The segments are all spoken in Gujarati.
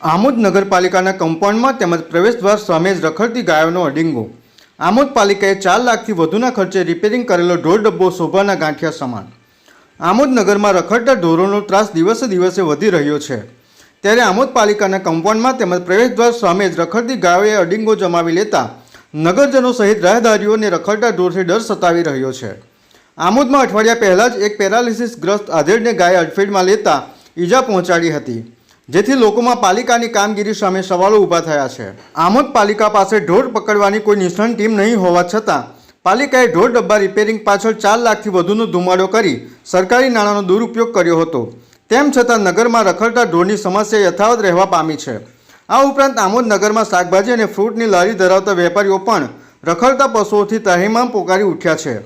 આમોદ નગરપાલિકાના કમ્પાઉન્ડમાં તેમજ પ્રવેશદ્વાર સામે જ રખડતી ગાયોનો અડિંગો આમોદ પાલિકાએ ચાર લાખથી વધુના ખર્ચે રિપેરિંગ કરેલો ઢોર ડબ્બો શોભાના ગાંઠિયા સમાન. આમોદ નગરમાં રખડતા ઢોરોનો ત્રાસ દિવસે દિવસે વધી રહ્યો છે. ત્યારે આમોદ પાલિકાના કમ્પાઉન્ડમાં તેમજ પ્રવેશદ્વાર સામે જ રખડતી ગાયોએ અડિંગો જમાવી લેતા નગરજનો સહિત રાહદારીઓને રખડતા ઢોરથી ડર સતાવી રહ્યો છે. આમોદમાં અઠવાડિયા પહેલાં જ એક પેરાલિસિસ ગ્રસ્ત આધેડને ગાય અડફેટમાં લેતા ઈજા પહોંચાડી હતી. જેથી લોકોમાં પાલિકાની કામગીરી સામે સવાલો ઊભા થયા છે. આમોદ પાલિકા પાસે ઢોર પકડવાની કોઈ નિષ્ણાંત ટીમ નહીં હોવા છતાં, પાલિકાએ ઢોર ડબ્બા રિપેરિંગ પાછળ ચાર લાખથી વધુનો ધુમાડો કરી સરકારી નાણાંનો દુરુપયોગ કર્યો હતો. તેમ છતાં નગરમાં રખડતા ઢોરની સમસ્યા યથાવત રહેવા પામી છે. આ ઉપરાંત આમોદ નગરમાં શાકભાજી અને ફ્રૂટની લારી ધરાવતા વેપારીઓ પણ રખડતા પશુઓથી તહેમામ પોકારી ઉઠ્યા છે.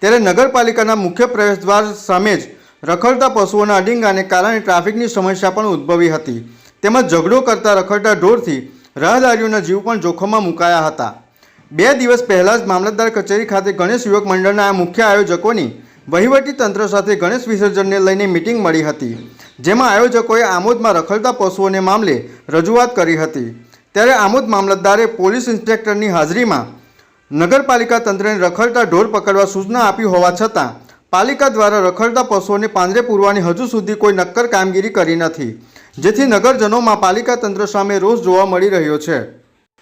ત્યારે નગરપાલિકાના મુખ્ય પ્રવેશદ્વાર સામે જ રખડતા પશુઓના અડિંગાને કારણે ટ્રાફિકની સમસ્યા પણ ઉદ્ભવી હતી. તેમજ ઝઘડો કરતા રખડતા ઢોરથી રાહદારીઓના જીવ પણ જોખમમાં મુકાયા હતા. બે દિવસ પહેલાં જ મામલતદાર કચેરી ખાતે ગણેશ યુવક મંડળના મુખ્ય આયોજકોની વહીવટી તંત્ર સાથે ગણેશ વિસર્જનને લઈને મિટિંગ મળી હતી, જેમાં આયોજકોએ આમોદમાં રખડતા પશુઓને મામલે રજૂઆત કરી હતી. ત્યારે આમોદ મામલતદારે પોલીસ ઇન્સ્પેક્ટરની હાજરીમાં નગરપાલિકા તંત્રને રખડતા ઢોર પકડવા સૂચના આપી હોવા છતાં પાલિકા દ્વારા રખડતા પશુઓને પાંજરે પૂરવાની હજુ સુધી કોઈ નક્કર કામગીરી કરી નથી. જેથી નગરજનોમાં પાલિકા તંત્ર સામે રોષ જોવા મળી રહ્યો છે.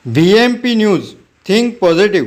VMP news, think positive.